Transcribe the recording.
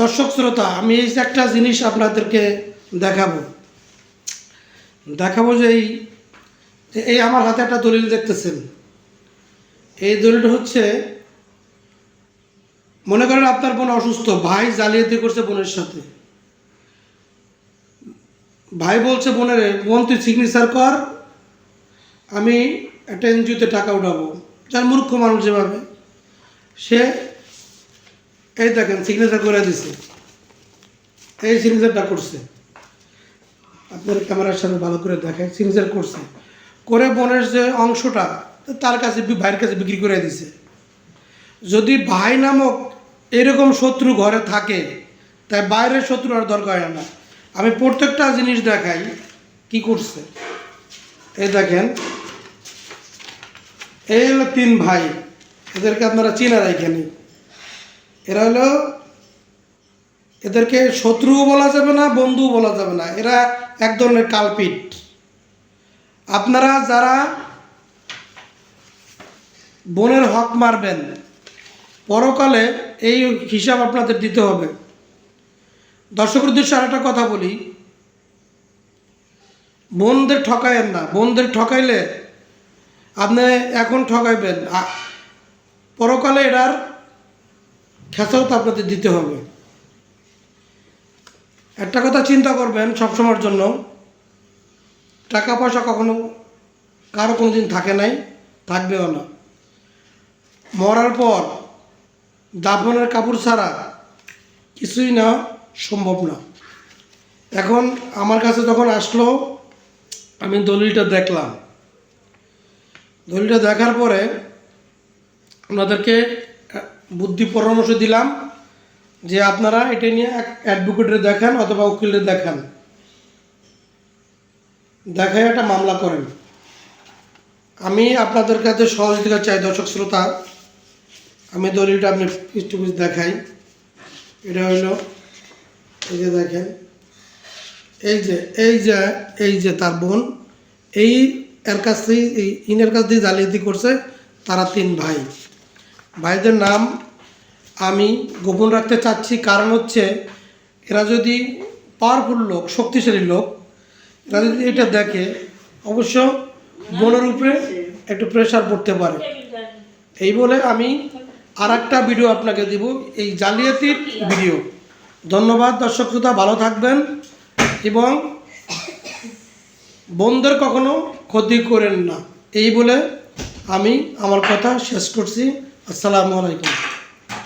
দর্শক শ্রোতা, আমি এই একটা জিনিস আপনাদেরকে দেখাবো। দেখাবো যে এই আমার হাতে একটা দলিল দেখতেছেন। এই দলিলটা হচ্ছে, মনে করেন আপনার বোন অসুস্থ, ভাই জালিয়াতি করছে বোনের সাথে। ভাই বলছে, বোনের, বোন, তুই সিগনেচার কর, আমি একটা এনজিওতে টাকা উঠাবো। যার মূর্খ মানুষ যেভাবে। সে এই দেখেন সিগনেচার করে দিছে। এই সিগনেচারটা করছে। আপনার ক্যামেরার সামনে ভালো করে দেখেন সিগনেচার করছে। করে বোনের যে অংশটা, তার কাছে ভাইয়ের কাছে বিক্রি করে দিছে। যদি ভাই নামক এরকম শত্রু ঘরে থাকে, তাই বাইরের শত্রু আর দরকার হয় না। আমি প্রত্যেকটা জিনিস দেখাই, কি করছে? এই দেখেন, এই হলো তিন ভাই। এদেরকে আপনারা চিনার এখানে। এরা হলো, এদেরকে শত্রুও বলা যাবে না, বন্ধুও বলা যাবে না। এরা এক ধরনের কালপিট। আপনারা যারা বোনের হক মারবেন, পরকালে এই হিসাব আপনাদের দিতে হবে। দর্শকের উদ্দেশ্যে আর একটা কথা বলি। বোনদের ঠকাইয়েন না। বোনদের ঠকাইলে আপনি এখন ঠকাইবেন। পরকালে এটার খেসারত আপনাদের দিতে হবে। একটা কথা চিন্তা করবেন সবসময়ের জন্য টাকা পয়সা কখনো কারও কোনো দিন থাকে নাই, থাকবেও না। মরার পর দাফনের কাপড় ছাড়া কিছুই না, সম্ভব না। এখন আমার কাছে যখন আসলো, আমি দলিলটা দেখলাম। দলিলটা দেখার পরে আপনাদেরকে আহ, বুদ্ধি পরামর্শ দিলাম যে আপনারা এটা নিয়ে অ্যাডভোকেটের দেখান অথবা উকিলের দেখান। দেখায় একটা মামলা করেন। আমি আপনাদের কাছে সহযোগিতা চাই দর্শক শ্রোতা। আমি দলিলটা আপনি পিস দেখাই। এটা হইল এই যে দেখেন এই যে এই যে এই যে তার বোন এই এর কাছ থেকে ইনের কাছ দিয়ে জালিয়াতি করছে তারা তিন ভাই। ভাইদের নাম আমি গোপন রাখতে চাচ্ছি। কারণ হচ্ছে এরা যদি পাওয়ারফুল লোক, শক্তিশালী লোক, এরা যদি এটা দেখে, অবশ্য বোনের উপরে একটু প্রেশার পড়তে পারে। এই বলে আমি আর একটা ভিডিও আপনাকে দিব, এই জালিয়াতির ভিডিও ধন্যবাদ দর্শক শ্রোতা, ভালো থাকবেন এবং বোনদের কখনো ক্ষতি করেন না। এই বলে আমি আমার কথা শেষ করছি। আসসালামু আলাইকুম।